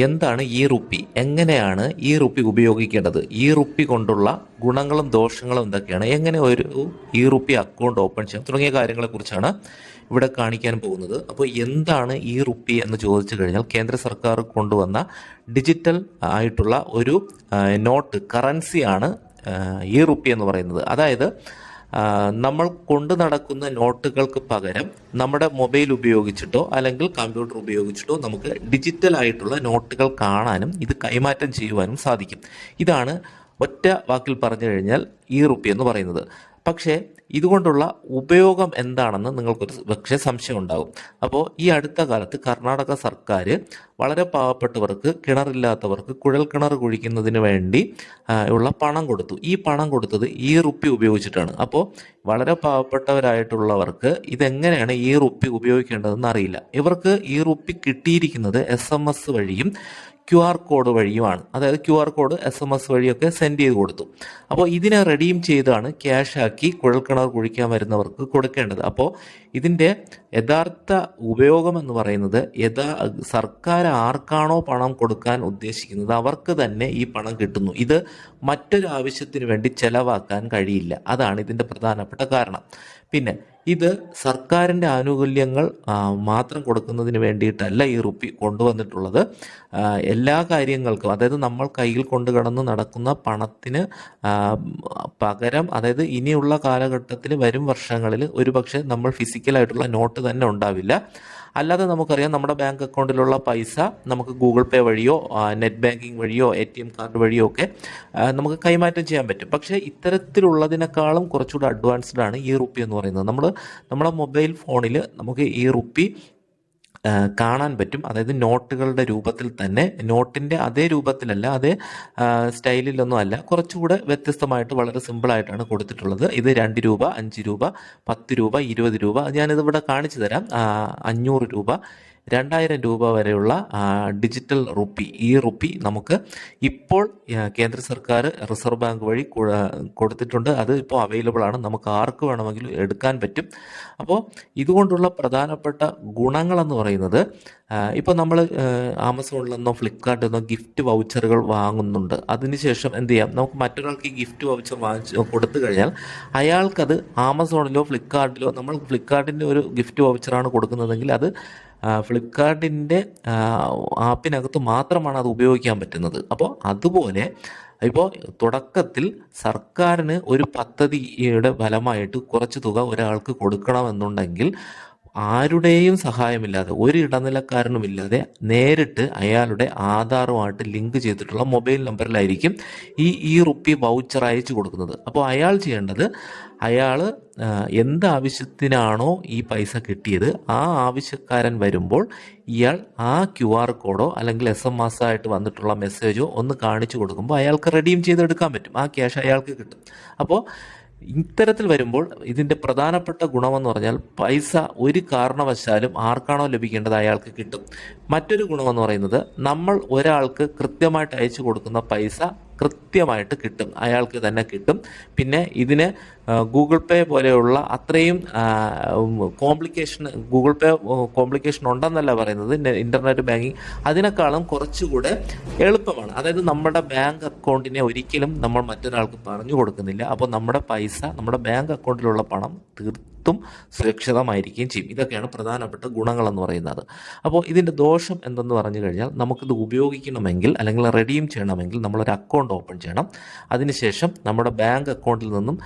എന്താണ് ഈ റുപ്പി? എങ്ങനെയാണ് ഈ റുപ്പി ഉപയോഗിക്കേണ്ടത്? ഈ റുപ്പി കൊണ്ടുള്ള ഗുണങ്ങളും ദോഷങ്ങളും എന്തൊക്കെയാണ്? എങ്ങനെ ഒരു ഈ റുപ്പി അക്കൗണ്ട് ഓപ്പൺ ചെയ്യാം? തുടങ്ങിയ കാര്യങ്ങളെക്കുറിച്ചാണ് ഇവിടെ കാണിക്കാൻ പോകുന്നത്. അപ്പോൾ എന്താണ് ഈ റുപ്പി എന്ന് ചോദിച്ചു കഴിഞ്ഞാൽ കേന്ദ്ര സർക്കാർ കൊണ്ടുവന്ന ഡിജിറ്റൽ ആയിട്ടുള്ള ഒരു നോട്ട് കറൻസിയാണ് ഈ റുപ്പി എന്ന് പറയുന്നത്. അതായത് നമ്മൾ കൊണ്ടു നടക്കുന്ന നോട്ടുകൾക്ക് പകരം നമ്മുടെ മൊബൈൽ ഉപയോഗിച്ചിട്ടോ അല്ലെങ്കിൽ കമ്പ്യൂട്ടർ ഉപയോഗിച്ചിട്ടോ നമുക്ക് ഡിജിറ്റൽ ആയിട്ടുള്ള നോട്ടുകൾ കാണാനും ഇത് കൈമാറ്റം ചെയ്യുവാനും സാധിക്കും. ഇതാണ് ഒറ്റ വാക്കിൽ പറഞ്ഞു കഴിഞ്ഞാൽ ഈ റുപ്പി എന്ന് പറയുന്നത്. പക്ഷേ ഇതുകൊണ്ടുള്ള ഉപയോഗം എന്താണെന്ന് നിങ്ങൾക്കൊരു പക്ഷേ സംശയം ഉണ്ടാകും അപ്പോൾ ഈ അടുത്ത കാലത്ത് കർണാടക സർക്കാർ വളരെ പാവപ്പെട്ടവർക്ക് കിണറില്ലാത്തവർക്ക് കുഴൽ കിണർ കുഴിക്കുന്നതിന് വേണ്ടി ഉള്ള പണം കൊടുത്തു. ഈ പണം കൊടുത്തത് ഈ റുപ്പി ഉപയോഗിച്ചിട്ടാണ്. അപ്പോൾ വളരെ പാവപ്പെട്ടവരായിട്ടുള്ളവർക്ക് ഇതെങ്ങനെയാണ് ഈ റുപ്പി ഉപയോഗിക്കേണ്ടതെന്ന് അറിയില്ല. ഇവർക്ക് ഈ റുപ്പി കിട്ടിയിരിക്കുന്നത് എസ് വഴിയും ക്യു ആർ കോഡ് വഴിയുമാണ്. അതായത് Q R code S M S വഴിയൊക്കെ സെൻഡ് ചെയ്ത് കൊടുത്തു. അപ്പോൾ ഇതിനെ റെഡീം ചെയ്താണ് ക്യാഷ് ആക്കി കുഴൽക്കിണർ കുഴിക്കാൻ വരുന്നവർക്ക് കൊടുക്കേണ്ടത്. അപ്പോൾ ഇതിന്റെ യഥാർത്ഥ ഉപയോഗം എന്ന് പറയുന്നത് യഥാ സർക്കാർ ആർക്കാണോ പണം കൊടുക്കാൻ ഉദ്ദേശിക്കുന്നത് അവർക്ക് തന്നെ ഈ പണം കിട്ടുന്നു. ഇത് മറ്റൊരു ആവശ്യത്തിന് വേണ്ടി ചെലവാക്കാൻ കഴിയില്ല. അതാണ് ഇതിന്റെ പ്രധാനപ്പെട്ട കാരണം. പിന്നെ ഇത് സർക്കാരിന്റെ ആനുകൂല്യങ്ങൾ മാത്രം കൊടുക്കുന്നതിന് വേണ്ടിയിട്ടല്ല ഈ റുപ്പി കൊണ്ടുവന്നിട്ടുള്ളത്. എല്ലാ കാര്യങ്ങൾക്കും അതായത് നമ്മൾ കയ്യിൽ കൊണ്ട് കിടന്ന് നടക്കുന്ന പണത്തിന് പകരം അതായത് ഇനിയുള്ള കാലഘട്ടത്തിൽ വരും വർഷങ്ങളിൽ ഒരുപക്ഷെ നമ്മൾ ഫിസിക്കലായിട്ടുള്ള നോട്ട് തന്നെ ഉണ്ടാവില്ല. അല്ലാതെ നമുക്കറിയാം നമ്മുടെ ബാങ്ക് അക്കൗണ്ടിലുള്ള പൈസ നമുക്ക് ഗൂഗിൾ പേ വഴിയോ നെറ്റ് ബാങ്കിങ് വഴിയോ എ ടി എം കാർഡ് വഴിയോ ഒക്കെ നമുക്ക് കൈമാറ്റം ചെയ്യാൻ പറ്റും. പക്ഷേ ഇത്തരത്തിലുള്ളതിനേക്കാളും കുറച്ചുകൂടി അഡ്വാൻസ്ഡ് ആണ് ഈ റുപ്പി എന്ന് പറയുന്നത്. നമ്മൾ നമ്മുടെ മൊബൈൽ ഫോണിൽ നമുക്ക് ഈ റുപ്പി കാണാൻ പറ്റും. അതായത് നോട്ടുകളുടെ രൂപത്തിൽ തന്നെ നോട്ടിന്റെ അതേ രൂപത്തിലല്ല അതേ സ്റ്റൈലിലൊന്നും അല്ല. കുറച്ചുകൂടെ വ്യത്യസ്തമായിട്ട് വളരെ സിമ്പിളായിട്ടാണ് കൊടുത്തിട്ടുള്ളത്. ഇത് രണ്ട് രൂപ അഞ്ച് രൂപ പത്ത് രൂപ ഇരുപത് രൂപ. ഞാനിതിവിടെ കാണിച്ചു തരാം അഞ്ഞൂറ് രൂപ. രണ്ടായിരം രൂപ വരെയുള്ള ഡിജിറ്റൽ റുപ്പി ഈ റുപ്പി നമുക്ക് ഇപ്പോൾ കേന്ദ്ര സർക്കാർ റിസർവ് ബാങ്ക് വഴി കൊടുത്തിട്ടുണ്ട്. അത് ഇപ്പോൾ അവൈലബിൾ ആണ്. നമുക്ക് ആർക്ക് വേണമെങ്കിലും എടുക്കാൻ പറ്റും. അപ്പോൾ ഇതുകൊണ്ടുള്ള പ്രധാനപ്പെട്ട ഗുണങ്ങളെന്ന് പറയുന്നത് ഇപ്പോൾ നമ്മൾ ആമസോണിൽ നിന്നോ ഫ്ലിപ്കാർട്ടിൽ നിന്നോ ഗിഫ്റ്റ് വൗച്ചറുകൾ വാങ്ങുന്നുണ്ട്. അതിനുശേഷം എന്ത് ചെയ്യാം? നമുക്ക് മറ്റൊരാൾക്ക് ഈ ഗിഫ്റ്റ് വൗച്ചർ വാങ്ങിച്ച് കൊടുത്തു കഴിഞ്ഞാൽ അയാൾക്കത് ആമസോണിലോ ഫ്ലിപ്കാർട്ടിലോ നമ്മൾ ഫ്ലിപ്കാർട്ടിന്റെ ഒരു ഗിഫ്റ്റ് വൗച്ചറാണ് കൊടുക്കുന്നതെങ്കിൽ അത് ഫ്ലിപ്കാർട്ടിന്റെ ആപ്പിനകത്ത് മാത്രമാണ് അത് ഉപയോഗിക്കാൻ പറ്റുന്നത്. അപ്പോൾ അതുപോലെ ഇപ്പോൾ തുടക്കത്തിൽ സർക്കാരിന് ഒരു പദ്ധതിയുടെ ഫലമായിട്ട് കുറച്ച് തുക ഒരാൾക്ക് കൊടുക്കണമെന്നുണ്ടെങ്കിൽ ആരുടെയും സഹായമില്ലാതെ ഒരു ഇടനിലക്കാരനുമില്ലാതെ നേരിട്ട് അയാളുടെ ആധാറുമായിട്ട് ലിങ്ക് ചെയ്തിട്ടുള്ള മൊബൈൽ നമ്പറിലായിരിക്കും ഈ ഈ റുപ്പി വൗച്ചർ അയച്ചു കൊടുക്കുന്നത്. അപ്പോൾ അയാൾ ചെയ്യേണ്ടത് അയാൾ എന്ത് ആവശ്യത്തിനാണോ ഈ പൈസ കിട്ടിയത് ആ ആവശ്യക്കാരൻ വരുമ്പോൾ ഇയാൾ ആ ക്യു ആർ കോഡോ അല്ലെങ്കിൽ എസ് എം എസ് ആയിട്ട് വന്നിട്ടുള്ള മെസ്സേജോ ഒന്ന് കാണിച്ചു കൊടുക്കുമ്പോൾ അയാൾക്ക് റെഡീം ചെയ്തെടുക്കാൻ പറ്റും. ആ ക്യാഷ് അയാൾക്ക് കിട്ടും. അപ്പോൾ ഇത്തരത്തിൽ വരുമ്പോൾ ഇതിന്റെ പ്രധാനപ്പെട്ട ഗുണമെന്ന് പറഞ്ഞാൽ പൈസ ഒരു കാരണവശാലും ആർക്കാണോ ലഭിക്കേണ്ടത് അയാൾക്ക് കിട്ടും. മറ്റൊരു ഗുണമെന്ന് പറയുന്നത് നമ്മൾ ഒരാൾക്ക് കൃത്യമായിട്ട് അയച്ചു കൊടുക്കുന്ന പൈസ കൃത്യമായിട്ട് കിട്ടും. അയാൾക്ക് തന്നെ കിട്ടും. പിന്നെ ഇതിന് ഗൂഗിൾ പേ പോലെയുള്ള അത്രയും കോംപ്ലിക്കേഷൻ ഗൂഗിൾ പേ കോംപ്ലിക്കേഷൻ ഉണ്ടെന്നല്ല പറയുന്നത്. ഇന്റർനെറ്റ് ബാങ്കിങ് അതിനേക്കാളും കുറച്ചുകൂടെ എളുപ്പമാണ്. അതായത് നമ്മുടെ ബാങ്ക് അക്കൗണ്ടിനെ ഒരിക്കലും നമ്മൾ മറ്റൊരാൾക്ക് പറഞ്ഞു കൊടുക്കുന്നില്ല. അപ്പോൾ നമ്മുടെ പൈസ നമ്മുടെ ബാങ്ക് അക്കൗണ്ടിലുള്ള പണം തീർത്തും സുരക്ഷിതമായിരിക്കുകയും ചെയ്യും. ഇതൊക്കെയാണ് പ്രധാനപ്പെട്ട ഗുണങ്ങളെന്ന് പറയുന്നത്. അപ്പോൾ ഇതിന്റെ ദോഷം എന്തെന്ന് പറഞ്ഞു കഴിഞ്ഞാൽ നമുക്കിത് ഉപയോഗിക്കണമെങ്കിൽ അല്ലെങ്കിൽ റെഡീം ചെയ്യണമെങ്കിൽ നമ്മളൊരു അക്കൗണ്ട് ഓപ്പൺ ചെയ്യണം. അതിനുശേഷം നമ്മുടെ ബാങ്ക് അക്കൗണ്ടിൽ നിന്നും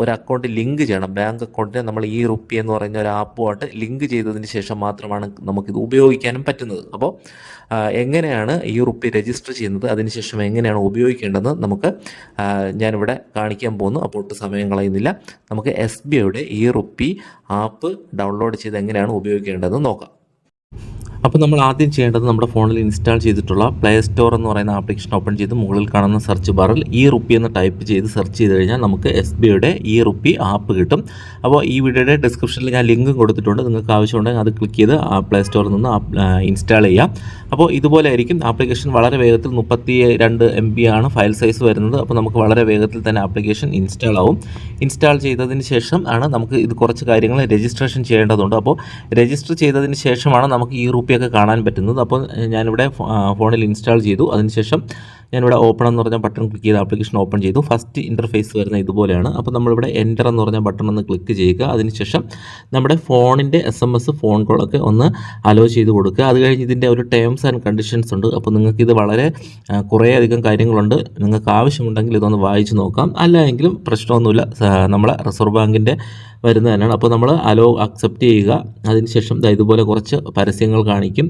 ഒരു അക്കൗണ്ട് ലിങ്ക് ചെയ്യണം. ബാങ്ക് അക്കൗണ്ടിനെ നമ്മൾ ഈ റുപ്പി എന്ന് പറയുന്ന ഒരു ആപ്പുമായിട്ട് ലിങ്ക് ചെയ്തതിന് ശേഷം മാത്രമാണ് നമുക്കിത് ഉപയോഗിക്കാനും പറ്റുന്നത്. അപ്പോൾ എങ്ങനെയാണ് ഈ റുപ്പി രജിസ്റ്റർ ചെയ്യുന്നത്? അതിനുശേഷം എങ്ങനെയാണ് ഉപയോഗിക്കേണ്ടതെന്ന് നമുക്ക് ഞാനിവിടെ കാണിക്കാൻ പോകുന്നു. അപ്പോൾ ഒട്ടും സമയം കളയുന്നില്ല. നമുക്ക് എസ് ബി ഐയുടെ ഈ റുപ്പി ആപ്പ് ഡൗൺലോഡ് ചെയ്ത് എങ്ങനെയാണ് ഉപയോഗിക്കേണ്ടതെന്ന് നോക്കാം. അപ്പോൾ നമ്മൾ ആദ്യം ചെയ്യേണ്ടത് നമ്മുടെ ഫോണിൽ ഇൻസ്റ്റാൾ ചെയ്തിട്ടുള്ള പ്ലേ സ്റ്റോർ എന്ന് പറയുന്ന ആപ്ലിക്കേഷൻ ഓപ്പൺ ചെയ്ത് മുകളിൽ കാണുന്ന സെർച്ച് ബാറിൽ ഈ റുപ്പി എന്ന് ടൈപ്പ് ചെയ്ത് സെർച്ച് ചെയ്ത് കഴിഞ്ഞാൽ നമുക്ക് എസ് ബി ഐയുടെ ഈ റുപ്പി ആപ്പ് കിട്ടും. അപ്പോൾ ഈ വീഡിയോയുടെ ഡിസ്ക്രിപ്ഷനിൽ ഞാൻ ലിങ്ക് കൊടുത്തിട്ടുണ്ട്. നിങ്ങൾക്ക് ആവശ്യമുണ്ടെങ്കിൽ അത് ക്ലിക്ക് ചെയ്ത് ആ പ്ലേ സ്റ്റോറിൽ നിന്ന് ഇൻസ്റ്റാൾ ചെയ്യാം. അപ്പോൾ ഇതുപോലെ ആയിരിക്കും. ആപ്ലിക്കേഷൻ വളരെ വേഗത്തിൽ മുപ്പത്തി രണ്ട് എം ബി ആണ് ഫയൽ സൈസ് വരുന്നത്. അപ്പോൾ നമുക്ക് വളരെ വേഗത്തിൽ തന്നെ ആപ്ലിക്കേഷൻ ഇൻസ്റ്റാൾ ആവും. ഇൻസ്റ്റാൾ ചെയ്തതിന് ശേഷം ആണ് നമുക്ക് ഇത് കുറച്ച് കാര്യങ്ങൾ രജിസ്ട്രേഷൻ ചെയ്യേണ്ടതുണ്ട്. അപ്പോൾ രജിസ്റ്റർ ചെയ്തതിന് ശേഷമാണ് നമുക്ക് ഈ റുപ്പിയൊക്കെ കാണാൻ പറ്റുന്നത്. അപ്പോൾ ഞാനിവിടെ ഫോണിൽ ഇൻസ്റ്റാൾ ചെയ്തു. അതിനുശേഷം ഞാനിവിടെ ഓപ്പൺ എന്ന് പറഞ്ഞ ബട്ടൺ ക്ലിക്ക് ചെയ്ത് ആപ്ലിക്കേഷൻ ഓപ്പൺ ചെയ്തു. ഫസ്റ്റ് ഇന്റർഫേസ് വരുന്ന ഇതുപോലെയാണ്. അപ്പോൾ നമ്മളിവിടെ എന്റർ എന്ന് പറഞ്ഞ ബട്ടൺ ഒന്ന് ക്ലിക്ക് ചെയ്യുക. അതിനുശേഷം നമ്മുടെ ഫോണിന്റെ എസ് എം എസ് ഫോൺ കോളൊക്കെ ഒന്ന് അലോ ചെയ്ത് കൊടുക്കുക. അത് കഴിഞ്ഞ് ഇതിന്റെ ഒരു ടേംസ് ആൻഡ് കണ്ടീഷൻസ് ഉണ്ട്. അപ്പോൾ നിങ്ങൾക്ക് ഇത് വളരെ കുറേയധികം കാര്യങ്ങളുണ്ട്. നിങ്ങൾക്ക് ആവശ്യമുണ്ടെങ്കിൽ ഇതൊന്ന് വായിച്ച് നോക്കാം. അല്ല എങ്കിലും പ്രശ്നമൊന്നുമില്ല നമ്മളെ റിസർവ് ബാങ്കിന്റെ വരുന്നത് തന്നെയാണ്. അപ്പോൾ നമ്മൾ അലോ അക്സെപ്റ്റ് ചെയ്യുക. അതിനുശേഷം ഇതുപോലെ കുറച്ച് പരസ്യങ്ങൾ കാണിക്കും.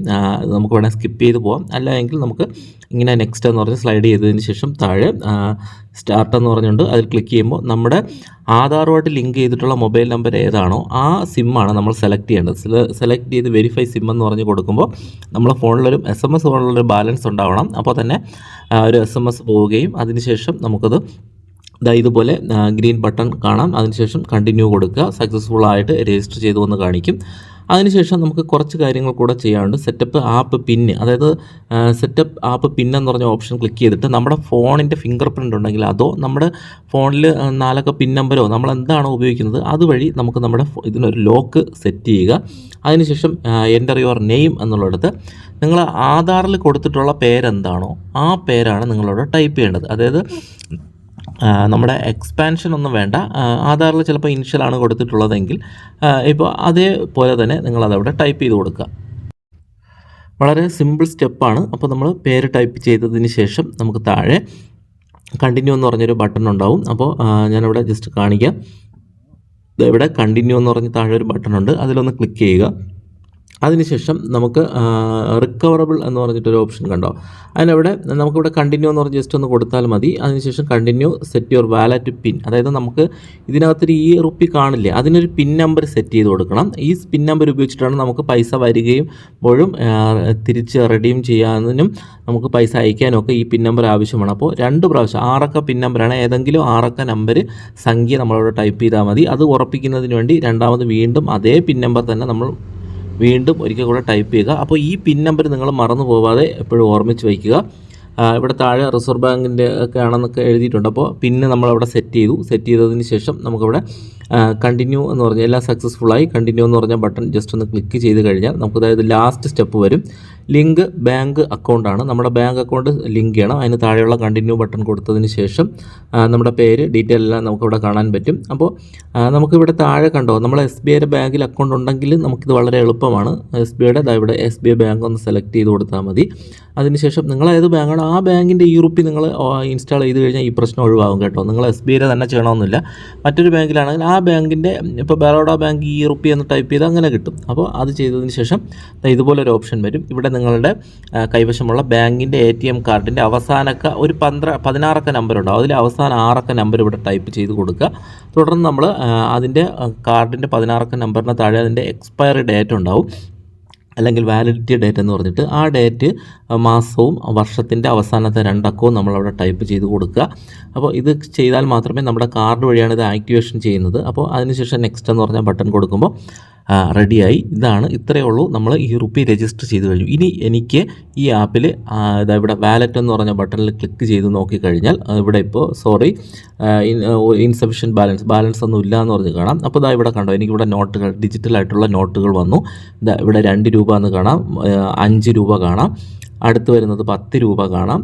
നമുക്ക് വേണമെങ്കിൽ സ്കിപ്പ് ചെയ്ത് പോകാം അല്ല എങ്കിൽ നമുക്ക് ഇങ്ങനെ നെക്സ്റ്റ് എന്ന് പറഞ്ഞ് സ്ലൈഡ് ചെയ്തതിന് ശേഷം താഴെ സ്റ്റാർട്ട് എന്ന് പറഞ്ഞുകൊണ്ട് അതിൽ ക്ലിക്ക് ചെയ്യുമ്പോൾ നമ്മുടെ ആധാറുമായിട്ട് ലിങ്ക് ചെയ്തിട്ടുള്ള മൊബൈൽ നമ്പർ ഏതാണോ ആ സിമ്മാണ് നമ്മൾ സെലക്ട് ചെയ്യേണ്ടത്. സെലക്ട് ചെയ്ത് വെരിഫൈ സിം എന്ന് പറഞ്ഞ് കൊടുക്കുമ്പോൾ നമ്മളെ ഫോണിലൊരു എസ് എം എസ് പോലുള്ളൊരു ബാലൻസ് ഉണ്ടാവണം. അപ്പോൾ തന്നെ ഒരു എസ് എം എസ് പോവുകയും അതിനുശേഷം നമുക്കത് ഇതാ ഇതുപോലെ ഗ്രീൻ ബട്ടൺ കാണാം. അതിനുശേഷം കണ്ടിന്യൂ കൊടുക്കുക. സക്സസ്ഫുൾ ആയിട്ട് രജിസ്റ്റർ ചെയ്തു എന്ന് കാണിക്കും. അതിനുശേഷം നമുക്ക് കുറച്ച് കാര്യങ്ങൾ കൂടെ ചെയ്യാനുണ്ട്. സെറ്റപ്പ് ആപ്പ് പിന്ന് അതായത് സെറ്റപ്പ് ആപ്പ് പിൻ എന്ന് പറഞ്ഞ ഓപ്ഷൻ ക്ലിക്ക് ചെയ്തിട്ട് നമ്മുടെ ഫോണിന്റെ ഫിംഗർ പ്രിന്റ് ഉണ്ടെങ്കിൽ അതോ നമ്മുടെ ഫോണിൽ നാലക്ക പിൻ നമ്പരോ നമ്മൾ എന്താണോ ഉപയോഗിക്കുന്നത് അതുവഴി നമുക്ക് നമ്മുടെ ഇതിനൊരു ലോക്ക് സെറ്റ് ചെയ്യുക. അതിനുശേഷം എന്റർ യുവർ നെയിം എന്നുള്ളിടത്ത് നിങ്ങൾ ആധാറിൽ കൊടുത്തിട്ടുള്ള പേരെന്താണോ ആ പേരാണ് നിങ്ങളോട് ടൈപ്പ് ചെയ്യേണ്ടത്. അതായത് നമ്മുടെ എക്സ്പാൻഷൻ ഒന്നും വേണ്ട. ആധാറിൽ ചിലപ്പോൾ ഇനിഷ്യലാണ് കൊടുത്തിട്ടുള്ളതെങ്കിൽ ഇപ്പോൾ അതേപോലെ തന്നെ നിങ്ങൾ നിങ്ങളതവിടെ ടൈപ്പ് ചെയ്ത് കൊടുക്കുക. വളരെ സിമ്പിൾ സ്റ്റെപ്പാണ് അപ്പോൾ നമ്മൾ പേര് ടൈപ്പ് ചെയ്തതിന് ശേഷം നമുക്ക് താഴെ കണ്ടിന്യൂ എന്ന് പറഞ്ഞൊരു ബട്ടൺ ഉണ്ടാവും. അപ്പോൾ ഞാനിവിടെ ജസ്റ്റ് കാണിക്കാം. ഇവിടെ കണ്ടിന്യൂ എന്ന് പറഞ്ഞ് താഴെ ഒരു ബട്ടൺ ഉണ്ട്. അതിലൊന്ന് ക്ലിക്ക് ചെയ്യുക. അതിനുശേഷം നമുക്ക് റിക്കവറബിൾ എന്ന് പറഞ്ഞിട്ടൊരു ഓപ്ഷൻ കണ്ടോ? അതിനവിടെ നമുക്കിവിടെ കണ്ടിന്യൂ എന്ന് പറഞ്ഞ് ജസ്റ്റ് ഒന്ന് കൊടുത്താൽ മതി. അതിനുശേഷം continue set your wallet pin അതായത് നമുക്ക് ഇതിനകത്തൊരു ഈ റുപ്പി കാണില്ലേ അതിനൊരു പിൻ നമ്പർ സെറ്റ് ചെയ്ത് കൊടുക്കണം. ഈ പിൻ നമ്പർ ഉപയോഗിച്ചിട്ടാണ് നമുക്ക് പൈസ വരികയും ഇപ്പോഴും തിരിച്ച് റെഡീം ചെയ്യാനും നമുക്ക് പൈസ അയക്കാനും ഒക്കെ ഈ പിൻ നമ്പർ ആവശ്യമാണ്. അപ്പോൾ രണ്ട് പ്രാവശ്യം ആറക്ക പിൻ നമ്പറാണ് ഏതെങ്കിലും ആറക്ക നമ്പർ സംഖ്യ നമ്മളവിടെ ടൈപ്പ് ചെയ്താൽ മതി. അത് ഉറപ്പിക്കുന്നതിന് വേണ്ടി രണ്ടാമത് വീണ്ടും അതേ പിൻ നമ്പർ തന്നെ നമ്മൾ വീണ്ടും ഒരിക്കൽ കൂടെ ടൈപ്പ് ചെയ്യുക. അപ്പോൾ ഈ പിൻ നമ്പർ നിങ്ങൾ മറന്നു പോവാതെ എപ്പോഴും ഓർമ്മിച്ച് വയ്ക്കുക. ഇവിടെ താഴെ റിസർവ് ബാങ്കിന്റെ ഒക്കെ ആണെന്നൊക്കെ എഴുതിയിട്ടുണ്ട്. അപ്പോൾ പിന്നെ നമ്മളവിടെ സെറ്റ് ചെയ്തു. സെറ്റ് ചെയ്തതിന് ശേഷം നമുക്കിവിടെ കണ്ടിന്യൂ എന്ന് പറഞ്ഞാൽ എല്ലാം സക്സസ്ഫുള്ളായി കണ്ടിന്യൂ എന്ന് പറഞ്ഞ ബട്ടൺ ജസ്റ്റ് ഒന്ന് ക്ലിക്ക് ചെയ്ത് കഴിഞ്ഞാൽ നമുക്ക് അതായത് ലാസ്റ്റ് സ്റ്റെപ്പ് വരും. ലിങ്ക് ബാങ്ക് അക്കൗണ്ടാണ്. നമ്മുടെ ബാങ്ക് അക്കൗണ്ട് ലിങ്ക് ചെയ്യണം. അതിന് താഴെയുള്ള കണ്ടിന്യൂ ബട്ടൺ കൊടുത്തതിന് ശേഷം നമ്മുടെ പേര് ഡീറ്റെയിൽ എല്ലാം നമുക്കിവിടെ കാണാൻ പറ്റും. അപ്പോൾ നമുക്കിവിടെ താഴെ കണ്ടോ നമ്മൾ എസ് ബി ഐയുടെ ബാങ്കിൽ അക്കൗണ്ട് ഉണ്ടെങ്കിൽ നമുക്കിത് വളരെ എളുപ്പമാണ്. എസ് ബി ഐയുടെ ഇവിടെ എസ് ബി ഐ ബാങ്ക് ഒന്ന് സെലക്ട് ചെയ്ത് കൊടുത്താൽ മതി. അതിനുശേഷം നിങ്ങൾ ഏത് ബാങ്കാണ് ആ ബാങ്കിന്റെ ഈ റുപ്പി നിങ്ങൾ ഇൻസ്റ്റാൾ ചെയ്ത് കഴിഞ്ഞാൽ ഈ പ്രശ്നം ഒഴിവാകും കേട്ടോ. നിങ്ങൾ എസ് ബി ഐയുടെ തന്നെ ചെയ്യണമെന്നില്ല. മറ്റൊരു ബാങ്കിലാണെങ്കിൽ ആ ബാങ്കിന്റെ ഇപ്പോൾ ബറോഡ ബാങ്ക് ഈ റുപ്പി എന്ന് ടൈപ്പ് ചെയ്ത് അങ്ങനെ കിട്ടും. അപ്പോൾ അത് ചെയ്തതിന് ശേഷം ദാ ഇതുപോലൊരു ഓപ്ഷൻ വരും. ഇവിടെ നിങ്ങളുടെ കൈവശമുള്ള ബാങ്കിന്റെ എ ടി എം കാർഡിന്റെ അവസാനക്ക ഒരു പന്ത്ര പതിനാറക്ക നമ്പർ ഉണ്ടാവും അതിൽ അവസാന ആറക്ക നമ്പർ ഇവിടെ ടൈപ്പ് ചെയ്ത് കൊടുക്കുക. തുടർന്ന് നമ്മൾ അതിന്റെ കാർഡിന്റെ പതിനാറക്ക നമ്പറിന് താഴെ അതിന്റെ എക്സ്പയറി ഡേറ്റ് ഉണ്ടാവും. അല്ലെങ്കിൽ വാലിഡിറ്റി ഡേറ്റ് എന്ന് പറഞ്ഞിട്ട് ആ ഡേറ്റ് മാസവും വർഷത്തിന്റെ അവസാനത്തെ രണ്ടക്കവും നമ്മളവിടെ ടൈപ്പ് ചെയ്ത് കൊടുക്കുക. അപ്പോൾ ഇത് ചെയ്താൽ മാത്രമേ നമ്മുടെ കാർഡ് വഴിയാണ് ഇത് ആക്ടിവേഷൻ ചെയ്യുന്നത്. അപ്പോൾ അതിനുശേഷം നെക്സ്റ്റ് എന്ന് പറഞ്ഞ ബട്ടൺ കൊടുക്കുമ്പോൾ റെഡിയായി ഇതാണ് ഇത്രയേ ഉള്ളൂ. നമ്മൾ ഈ റുപ്പി രജിസ്റ്റർ ചെയ്ത് കഴിഞ്ഞു. ഇനി എനിക്ക് ഈ ആപ്പിൽ ഇതാ ഇവിടെ വാലറ്റ് എന്ന് പറഞ്ഞ ബട്ടണിൽ ക്ലിക്ക് ചെയ്ത് നോക്കിക്കഴിഞ്ഞാൽ ഇവിടെ ഇപ്പോൾ സോറി ഇൻസഫിഷ്യൻ ബാലൻസ് ബാലൻസ് ഒന്നും ഇല്ല എന്ന് പറഞ്ഞ് കാണാം. അപ്പോൾ ഇതാ ഇവിടെ കണ്ടോ എനിക്കിവിടെ നോട്ടുകൾ ഡിജിറ്റലായിട്ടുള്ള നോട്ടുകൾ വന്നു. ഇതാ ഇവിടെ രണ്ട് രൂപ എന്ന് കാണാം. അഞ്ച് രൂപ കാണാം. അടുത്ത് വരുന്നത് പത്ത് രൂപ കാണാം.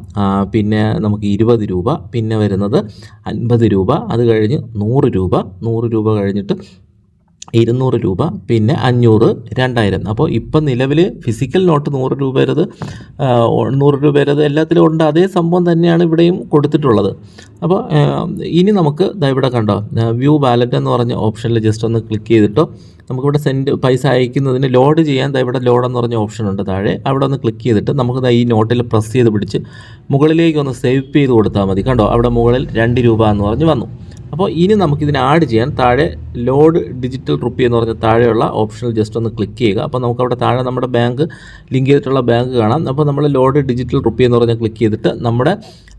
പിന്നെ നമുക്ക് ഇരുപത് രൂപ പിന്നെ വരുന്നത് അൻപത് രൂപ. അത് കഴിഞ്ഞ് നൂറ് രൂപ. നൂറ് രൂപ കഴിഞ്ഞിട്ട് ഇരുന്നൂറ് രൂപ പിന്നെ അഞ്ഞൂറ് രണ്ടായിരം. അപ്പോൾ ഇപ്പം നിലവിൽ ഫിസിക്കൽ നോട്ട് നൂറ് രൂപ വരത് നൂറ് രൂപ വരത് എല്ലാത്തിലും ഉണ്ട്. അതേ സംഭവം തന്നെയാണ് ഇവിടെയും കൊടുത്തിട്ടുള്ളത്. അപ്പോൾ ഇനി നമുക്ക് ഇവിടെ കണ്ടോ വ്യൂ ബാലറ്റ് എന്ന് പറഞ്ഞ ഓപ്ഷനിൽ ജസ്റ്റ് ഒന്ന് ക്ലിക്ക് ചെയ്തിട്ടോ നമുക്കിവിടെ സെൻഡ് പൈസ അയക്കുന്നതിന് ലോഡ് ചെയ്യാൻ ഇവിടെ ലോഡ് എന്ന് പറഞ്ഞ ഓപ്ഷൻ ഉണ്ട്. താഴെ അവിടെ ഒന്ന് ക്ലിക്ക് ചെയ്തിട്ട് നമുക്ക് ഈ നോട്ടിൽ പ്രസ് ചെയ്ത് പിടിച്ച് മുകളിലേക്ക് ഒന്ന് സേവ് ചെയ്ത് കൊടുത്താൽ മതി. കണ്ടോ? അവിടെ മുകളിൽ രണ്ട് രൂപ എന്ന് പറഞ്ഞ് വന്നു. അപ്പോൾ ഇനി നമുക്കിതിനെ ആഡ് ചെയ്യാൻ താഴെ ലോഡ് ഡിജിറ്റൽ റുപ്പി എന്ന് പറഞ്ഞ താഴെയുള്ള ഓപ്ഷനിൽ ജസ്റ്റ് ഒന്ന് ക്ലിക്ക് ചെയ്യുക. അപ്പോൾ നമുക്ക് അവിടെ താഴെ നമ്മുടെ ബാങ്ക് ലിങ്ക് ചെയ്തിട്ടുള്ള ബാങ്ക് കാണാം. അപ്പോൾ നമ്മൾ ലോഡ് ഡിജിറ്റൽ റുപ്പി എന്ന് പറഞ്ഞാൽ ക്ലിക്ക് ചെയ്തിട്ട് നമ്മുടെ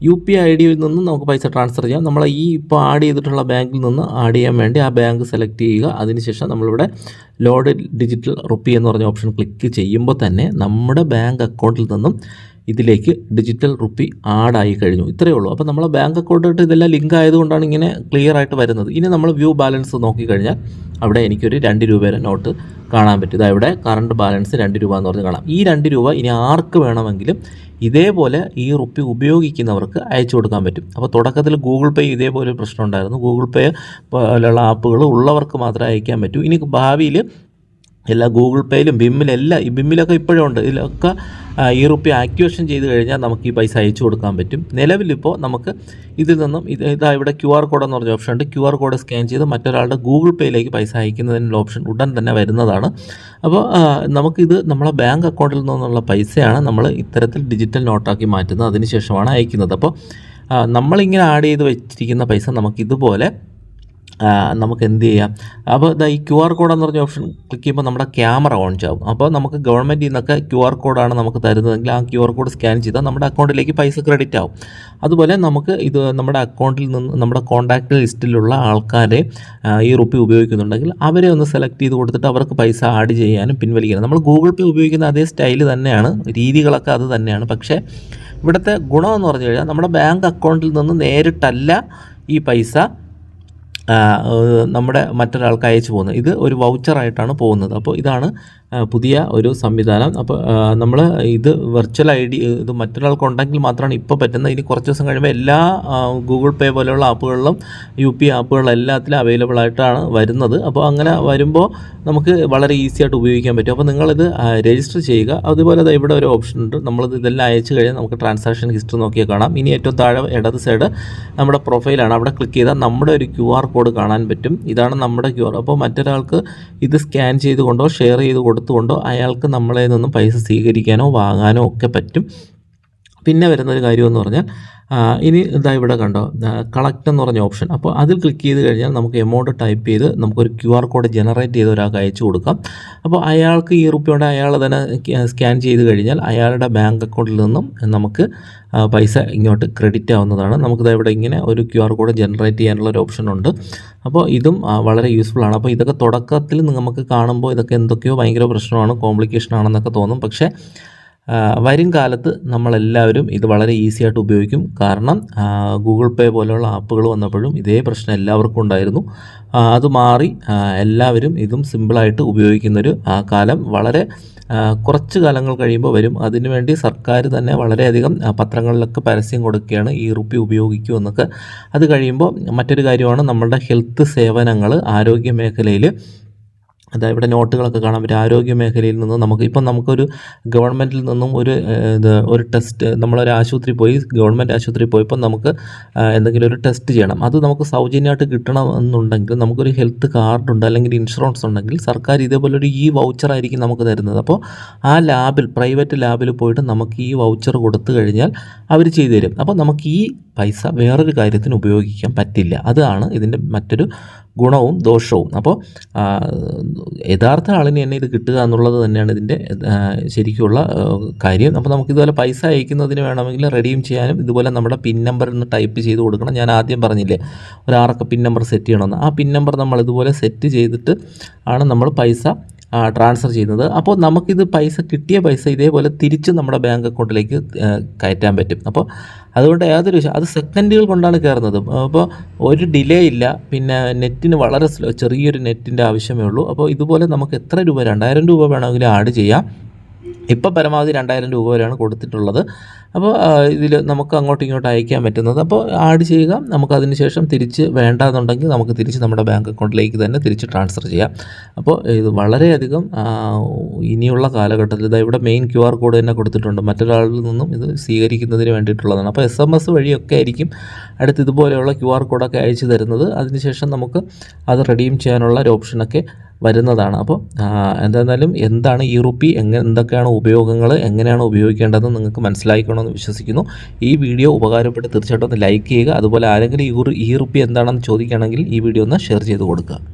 യു പി ഐ ഡിയിൽ നിന്ന് നമുക്ക് പൈസ ട്രാൻസ്ഫർ ചെയ്യാം. നമ്മൾ ഈ ഇപ്പോൾ ആഡ് ചെയ്തിട്ടുള്ള ബാങ്കിൽ നിന്ന് ആഡ് ചെയ്യാൻ വേണ്ടി ആ ബാങ്ക് സെലക്ട് ചെയ്യുക. അതിനുശേഷം നമ്മളിവിടെ ലോഡ് ഡിജിറ്റൽ റുപ്പി എന്ന് പറഞ്ഞ ഓപ്ഷൻ ക്ലിക്ക് ചെയ്യുമ്പോൾ തന്നെ നമ്മുടെ ബാങ്ക് അക്കൗണ്ടിൽ നിന്നും ഇതിലേക്ക് ഡിജിറ്റൽ റുപ്പി ആഡായി കഴിഞ്ഞു. ഇത്രയേ ഉള്ളൂ. അപ്പോൾ നമ്മളെ ബാങ്ക് അക്കൗണ്ടായിട്ട് ഇതെല്ലാം ലിങ്ക് ആയതുകൊണ്ടാണ് ഇങ്ങനെ ക്ലിയർ ആയിട്ട് വരുന്നത്. ഇനി നമ്മൾ വ്യൂ ബാലൻസ് നോക്കിക്കഴിഞ്ഞാൽ അവിടെ എനിക്കൊരു രണ്ട് രൂപയുടെ നോട്ട് കാണാൻ പറ്റും. ഇതാ ഇവിടെ കറണ്ട് ബാലൻസ് രണ്ട് രൂപ എന്ന് പറഞ്ഞ് കാണാം. ഈ രണ്ട് രൂപ ഇനി ആർക്ക് വേണമെങ്കിലും ഇതേപോലെ ഈ റുപ്പി ഉപയോഗിക്കുന്നവർക്ക് അയച്ചു കൊടുക്കാൻ പറ്റും. അപ്പോൾ തുടക്കത്തിൽ ഗൂഗിൾ പേ ഇതേപോലെ പ്രശ്നം ഉണ്ടായിരുന്നു. ഗൂഗിൾ പേ പോലുള്ള ആപ്പുകൾ ഉള്ളവർക്ക് മാത്രമേ അയക്കാൻ പറ്റൂ. ഇനി ഭാവിയിൽ എല്ലാ ഗൂഗിൾ പേയിലും ബിമ്മിലും എല്ലാം ഈ ബിമ്മിലൊക്കെ ഇപ്പോഴും ഉണ്ട്. ഇതിലൊക്കെ ഈ റുപ്പി ആക്ടിവേഷൻ ചെയ്ത് കഴിഞ്ഞാൽ നമുക്ക് ഈ പൈസ അയച്ചു കൊടുക്കാൻ പറ്റും. നിലവിലിപ്പോൾ നമുക്ക് ഇതിൽ നിന്നും ഇത് ഇതാ ഇവിടെ ക്യു ആർ കോഡ് എന്ന് പറഞ്ഞ ഓപ്ഷൻ ഉണ്ട്. ക്യു ആർ കോഡ് സ്കാൻ ചെയ്ത് മറ്റൊരാളുടെ ഗൂഗിൾ പേയിലേക്ക് പൈസ അയക്കുന്നതിനുള്ള ഓപ്ഷൻ ഉടൻ തന്നെ വരുന്നതാണ്. അപ്പോൾ നമുക്കിത് നമ്മളെ ബാങ്ക് അക്കൗണ്ടിൽ നിന്നുള്ള പൈസയാണ് നമ്മൾ ഇത്തരത്തിൽ ഡിജിറ്റൽ നോട്ടാക്കി മാറ്റുന്നത് അതിനുശേഷമാണ് അയക്കുന്നത്. അപ്പോൾ നമ്മളിങ്ങനെ ആഡ് ചെയ്ത് വെച്ചിരിക്കുന്ന പൈസ നമുക്കിതുപോലെ നമുക്ക് എന്ത് ചെയ്യാം? അപ്പോൾ ഇതാ ഈ ക്യു ആർ കോഡ് എന്ന് പറഞ്ഞ ഓപ്ഷൻ ക്ലിക്ക് ചെയ്യുമ്പോൾ നമ്മുടെ ക്യാമറ ഓൺ ചെയ്യും അപ്പോൾ നമുക്ക് ഗവൺമെന്റിൽ നിന്നൊക്കെ ക്യു ആർ കോഡാണ് നമുക്ക് തരുന്നതെങ്കിൽ ആ ക്യു ആർ കോഡ് സ്കാൻ ചെയ്താൽ നമ്മുടെ അക്കൗണ്ടിലേക്ക് പൈസ ക്രെഡിറ്റ് ആവും. അതുപോലെ നമുക്ക് ഇത് നമ്മുടെ അക്കൗണ്ടിൽ നിന്ന് നമ്മുടെ കോൺടാക്റ്റ് ലിസ്റ്റിലുള്ള ആൾക്കാരെ ഈ റുപ്പി ഉപയോഗിക്കുന്നുണ്ടെങ്കിൽ അവരെ ഒന്ന് സെലക്ട് ചെയ്ത് കൊടുത്തിട്ട് അവർക്ക് പൈസ ആഡ് ചെയ്യാനും പിൻവലിക്കാനും. നമ്മൾ ഗൂഗിൾ പേ ഉപയോഗിക്കുന്ന അതേ സ്റ്റൈൽ തന്നെയാണ്. രീതികളൊക്കെ അത് തന്നെയാണ്. പക്ഷേ ഇവിടുത്തെ ഗുണമെന്ന് പറഞ്ഞു കഴിഞ്ഞാൽ നമ്മുടെ ബാങ്ക് അക്കൗണ്ടിൽ നിന്ന് നേരിട്ടല്ല ഈ പൈസ നമ്മുടെ മറ്റൊരാൾക്ക് അയച്ചു പോകുന്നത്. ഇത് ഒരു വൗച്ചറായിട്ടാണ് പോകുന്നത്. അപ്പോൾ ഇതാണ് പുതിയ ഒരു സംവിധാനം. അപ്പോൾ നമ്മൾ ഇത് വെർച്വൽ ഐ ഡി ഇത് മറ്റൊരാൾക്ക് ഉണ്ടെങ്കിൽ മാത്രമാണ് ഇപ്പോൾ പറ്റുന്നത്. ഇനി കുറച്ച് ദിവസം കഴിയുമ്പോൾ എല്ലാ ഗൂഗിൾ പേ പോലെയുള്ള ആപ്പുകളിലും യു പി ആപ്പുകളിലും എല്ലാത്തിലും അവൈലബിൾ ആയിട്ടാണ് വരുന്നത്. അപ്പോൾ അങ്ങനെ വരുമ്പോൾ നമുക്ക് വളരെ ഈസി ആയിട്ട് ഉപയോഗിക്കാൻ പറ്റും. അപ്പോൾ നിങ്ങളിത് രജിസ്റ്റർ ചെയ്യുക. അതുപോലെ ഇവിടെ ഒരു ഓപ്ഷൻ ഉണ്ട്. നമ്മളിത് ഇതെല്ലാം അയച്ചു കഴിഞ്ഞാൽ നമുക്ക് ട്രാൻസാക്ഷൻ ഹിസ്റ്ററി നോക്കിയാൽ കാണാം. ഇനി ഏറ്റവും താഴെ ഇടത് സൈഡ് നമ്മുടെ പ്രൊഫൈലാണ് അവിടെ ക്ലിക്ക് ചെയ്താൽ നമ്മുടെ ഒരു ക്യു ആർ കോഡ് കാണാൻ പറ്റും. ഇതാണ് നമ്മുടെ ക്യു ആർ അപ്പോൾ മറ്റൊരാൾക്ക് ഇത് സ്കാൻ ചെയ്തുകൊണ്ടോ ഷെയർ ചെയ്ത് കൊടുത്തുകൊണ്ടോ അയാൾക്ക് നമ്മളെ നിന്നും പൈസ സ്വീകരിക്കാനോ വാങ്ങാനോ ഒക്കെ പറ്റും. പിന്നെ വരുന്ന ഒരു കാര്യമെന്ന് പറഞ്ഞാൽ ഇനി ഇതാ ഇവിടെ കണ്ടോ കളക്ട് എന്ന് പറഞ്ഞ ഓപ്ഷൻ അപ്പോൾ അതിൽ ക്ലിക്ക് ചെയ്ത് കഴിഞ്ഞാൽ നമുക്ക് എമൗണ്ട് ടൈപ്പ് ചെയ്ത് നമുക്കൊരു ക്യു ആർ കോഡ് ജനറേറ്റ് ചെയ്ത് ഒരാൾക്ക് അയച്ചു കൊടുക്കാം. അപ്പോൾ അയാൾക്ക് ഈ റുപ്യോടെ അയാൾ തന്നെ സ്കാൻ ചെയ്ത് കഴിഞ്ഞാൽ അയാളുടെ ബാങ്ക് അക്കൗണ്ടിൽ നിന്നും നമുക്ക് പൈസ ഇങ്ങോട്ട് ക്രെഡിറ്റ് ആവുന്നതാണ്. നമുക്കിത് ഇവിടെ ഇങ്ങനെ ഒരു ക്യു ആർ കോഡ് ജനറേറ്റ് ചെയ്യാനുള്ള ഒരു ഓപ്ഷൻ ഉണ്ട്. അപ്പോൾ ഇതും വളരെ യൂസ്ഫുൾ ആണ്. അപ്പോൾ ഇതൊക്കെ തുടക്കത്തിൽ നമുക്ക് കാണുമ്പോൾ ഇതൊക്കെ എന്തൊക്കെയോ ഭയങ്കര പ്രശ്നമാണ് കോംപ്ലിക്കേഷൻ ആണെന്നൊക്കെ തോന്നും. പക്ഷേ വരും കാലത്ത് നമ്മളെല്ലാവരും ഇത് വളരെ ഈസി ആയിട്ട് ഉപയോഗിക്കും. കാരണം ഗൂഗിൾ പേ പോലെയുള്ള ആപ്പുകൾ വന്നപ്പോഴും ഇതേ പ്രശ്നം എല്ലാവർക്കും ഉണ്ടായിരുന്നു. അത് മാറി എല്ലാവരും ഇതും സിമ്പിളായിട്ട് ഉപയോഗിക്കുന്നൊരു കാലം വളരെ കുറച്ച് കാലങ്ങൾ കഴിയുമ്പോൾ വരും. അതിനുവേണ്ടി സർക്കാർ തന്നെ വളരെയധികം പത്രങ്ങളിലൊക്കെ പരസ്യം കൊടുക്കുകയാണ് ഈ റുപ്പി ഉപയോഗിക്കൂ എന്നൊക്കെ. അത് കഴിയുമ്പോൾ മറ്റൊരു കാര്യമാണ് നമ്മളുടെ ഹെൽത്ത് സേവനങ്ങൾ ആരോഗ്യ മേഖലയിൽ അതാ ഇവിടെ നോട്ടുകളൊക്കെ കാണാൻ പറ്റും ആരോഗ്യ മേഖലയിൽ നിന്ന് നമുക്ക് ഇപ്പം നമുക്കൊരു ഗവൺമെന്റിൽ നിന്നും ഒരു ഇത് ഒരു ടെസ്റ്റ് നമ്മളൊരു ആശുപത്രി പോയി ഗവൺമെന്റ് ആശുപത്രി പോയപ്പോൾ നമുക്ക് എന്തെങ്കിലും ഒരു ടെസ്റ്റ് ചെയ്യണം. അത് നമുക്ക് സൗജന്യമായിട്ട് കിട്ടണം കിട്ടണമെന്നുണ്ടെങ്കിൽ നമുക്കൊരു ഹെൽത്ത് കാർഡുണ്ട് അല്ലെങ്കിൽ ഇൻഷുറൻസ് ഉണ്ടെങ്കിൽ സർക്കാർ ഇതേപോലെ ഒരു ഈ വൗച്ചറായിരിക്കും നമുക്ക് തരുന്നത്. അപ്പോൾ ആ ലാബിൽ പ്രൈവറ്റ് ലാബിൽ പോയിട്ട് നമുക്ക് ഈ വൗച്ചർ കൊടുത്തു കഴിഞ്ഞാൽ അവർ ചെയ്തു തരും. അപ്പോൾ നമുക്ക് ഈ പൈസ വേറൊരു കാര്യത്തിന് ഉപയോഗിക്കാൻ പറ്റില്ല. അതാണ് ഇതിന്റെ മറ്റൊരു ഗുണവും ദോഷവും. അപ്പോൾ യഥാർത്ഥ ആളിന് തന്നെ ഇത് കിട്ടുക എന്നുള്ളത് തന്നെയാണ് ഇതിന്റെ ശരിക്കുള്ള കാര്യം. അപ്പോൾ നമുക്ക് ഇതുപോലെ പൈസ അയക്കുന്നതിന് വേണമെങ്കിൽ റെഡീം ചെയ്യാനും ഇതുപോലെ നമ്മുടെ പിൻ നമ്പർ ഒന്ന് ടൈപ്പ് ചെയ്ത് കൊടുക്കണം. ഞാൻ ആദ്യം പറഞ്ഞില്ലേ ഒരു ആറൊക്കെ പിൻ നമ്പർ സെറ്റ് ചെയ്യണമെന്ന്. ആ പിൻ നമ്പർ നമ്മൾ ഇതുപോലെ സെറ്റ് ചെയ്തിട്ട് ആണ് നമ്മൾ പൈസ ട്രാൻസ്ഫർ ചെയ്യുന്നത്. അപ്പോൾ നമുക്കിത് പൈസ കിട്ടിയ പൈസ ഇതേപോലെ തിരിച്ച് നമ്മുടെ ബാങ്ക് അക്കൗണ്ടിലേക്ക് കയറ്റാൻ പറ്റും. അപ്പോൾ അതുകൊണ്ട് യാതൊരു വിഷയം അത് സെക്കൻഡുകൾ കൊണ്ടാണ് കയറുന്നത്. അപ്പോൾ ഒരു ഡിലേ ഇല്ല. പിന്നെ നെറ്റിന് വളരെ സ്ലോ ചെറിയൊരു നെറ്റിന്റെ ആവശ്യമേ ഉള്ളൂ. അപ്പോൾ ഇതുപോലെ നമുക്ക് എത്ര രൂപ രണ്ടായിരം രൂപ വേണമെങ്കിലും ആഡ് ചെയ്യാം. ഇപ്പോൾ പരമാവധി രണ്ടായിരം രൂപ വരെയാണ് കൊടുത്തിട്ടുള്ളത്. അപ്പോൾ ഇതിൽ നമുക്ക് അങ്ങോട്ടും ഇങ്ങോട്ടും അയക്കാൻ പറ്റുന്നത്. അപ്പോൾ ആഡ് ചെയ്യുക. നമുക്ക് അതിന് ശേഷം തിരിച്ച് വേണ്ടാന്നുണ്ടെങ്കിൽ നമുക്ക് തിരിച്ച് നമ്മുടെ ബാങ്ക് അക്കൗണ്ടിലേക്ക് തന്നെ തിരിച്ച് ട്രാൻസ്ഫർ ചെയ്യാം. അപ്പോൾ ഇത് വളരെയധികം ഇനിയുള്ള കാലഘട്ടത്തിൽ ഇതാ ഇവിടെ മെയിൻ ക്യു ആർ കോഡ് തന്നെ കൊടുത്തിട്ടുണ്ട്. മറ്റൊരാളിൽ നിന്നും ഇത് സ്വീകരിക്കുന്നതിന് വേണ്ടിയിട്ടുള്ളതാണ്. അപ്പോൾ എസ് എം എസ് വഴിയൊക്കെ ആയിരിക്കും അടുത്ത് ഇതുപോലെയുള്ള ക്യു ആർ കോഡൊക്കെ അയച്ചു തരുന്നത്. അതിനുശേഷം നമുക്ക് അത് റെഡീം ചെയ്യാനുള്ള ഒരു ഓപ്ഷനൊക്കെ വരുന്നതാണ്. അപ്പോൾ എന്തായിരുന്നാലും എന്താണ് ഈ റുപ്പി എങ്ങനെ എന്തൊക്കെയാണ് ഉപയോഗങ്ങൾ എങ്ങനെയാണ് ഉപയോഗിക്കേണ്ടതെന്ന് നിങ്ങൾക്ക് മനസ്സിലാക്കണമെന്ന് വിശ്വസിക്കുന്നു. ഈ വീഡിയോ ഉപകാരപ്പെട്ട് തീർച്ചയായിട്ടും ഒന്ന് ലൈക്ക് ചെയ്യുക. അതുപോലെ ആരെങ്കിലും ഈ ഈ റുപ്പി എന്താണെന്ന് ചോദിക്കുകയാണെങ്കിൽ ഈ വീഡിയോ ഒന്ന് ഷെയർ ചെയ്ത് കൊടുക്കുക.